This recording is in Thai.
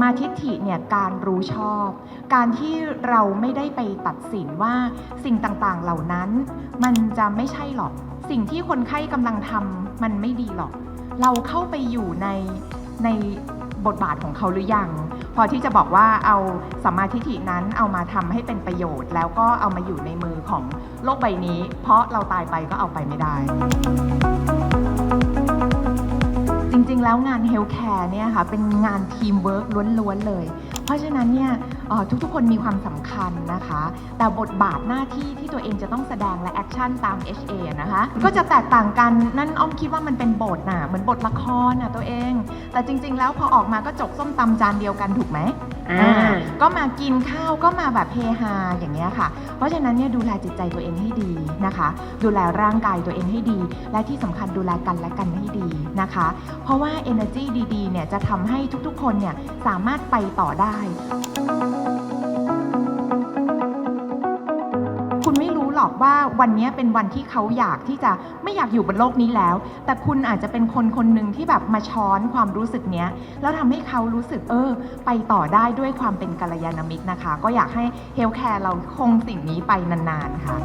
มาทิฏฐิเนี่ยการรู้ชอบ การที่เราไม่ได้ไปตัดสินว่าสิ่งต่างๆเหล่านั้น มันจะไม่ใช่หรอก สิ่งที่คนไข้กำลังทำมันไม่ดีหรอก เราเข้าไปอยู่ในในบทบาทของเขาหรือยัง พอที่จะบอกว่าเอาสัมมาทิฏฐินั้นเอามาทำให้เป็นประโยชน์ แล้วก็เอามาอยู่ในมือของโลกใบนี้ เพราะเราตายไปก็เอาไปไม่ได้ ริง ๆ แล้วงานเฮลท์แคร์เนี่ยค่ะเป็นงานทีมเวิร์กล้วนๆเลย เพราะฉะนั้นเนี่ย ทุกๆ คนมีความสำคัญนะคะ แต่บทบาทหน้าที่ที่ตัวเองจะต้องแสดงและแอคชั่นตาม HA นะคะ ก็จะแตกต่างกัน นั่นอ้อมคิดว่ามันเป็นบทน่ะเหมือนบทละครน่ะตัวเอง แต่จริง ๆ แล้วพอออกมาก็จกส้มตำจานเดียวกันถูกไหมอ่าอ่าก็มากินข้าวก็มาแบบเฮฮาอย่างเงี้ยค่ะ เพราะฉะนั้นเนี่ยดูแลจิตใจตัวเองให้ดีนะคะ ดูแลร่างกายตัวเองให้ดี และที่สำคัญดูแลกันและกันให้ดีนะคะ เพราะว่า energy ดีๆเนี่ยจะทำให้ทุกๆ คนเนี่ยสามารถไปต่อได้ อกว่าวันนี้เป็นวันที่เขาอยากที่จะไม่อยากอยู่บนโลกนี้แล้ว แต่คุณอาจจะเป็นคนคนหนึ่งที่แบบมาช้อนความรู้สึกเนี้ยแล้วทำให้เขารู้สึกเออ ไปต่อได้ด้วยความเป็นกัลยาณมิตรนะคะ ก็อยากให้เฮลท์แคร์เราคงสิ่งนี้ไปนานๆค่ะ